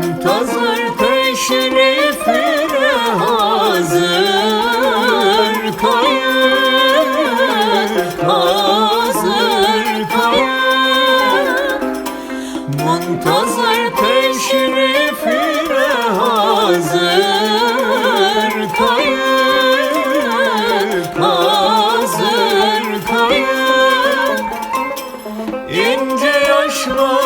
Muntazır teşrifine hazır kayıp Hazır kayıp Muntazır teşrifine hazır kayıp Hazır kayıp İnce yaşmakla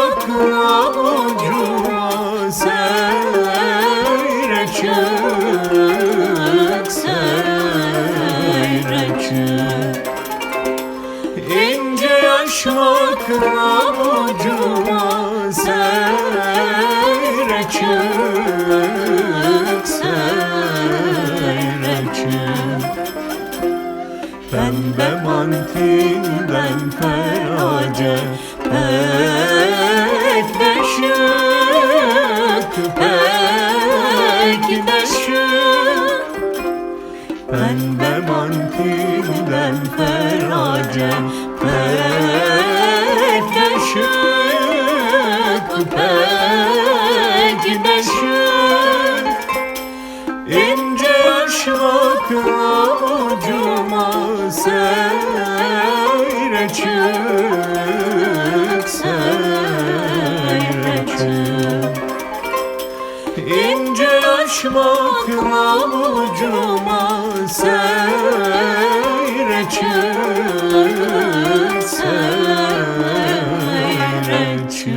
çık İnce yaşmakla ucuma seyre çık seyre çık. Pembe mantinden ferace Pek de şık, pek de şık Pembe mantinden ferace Pek de şık, pek de şık İnce yaşmakla ucuma seyre çık seyre çık. İnce yaşmakla ucuma seyre seyretçi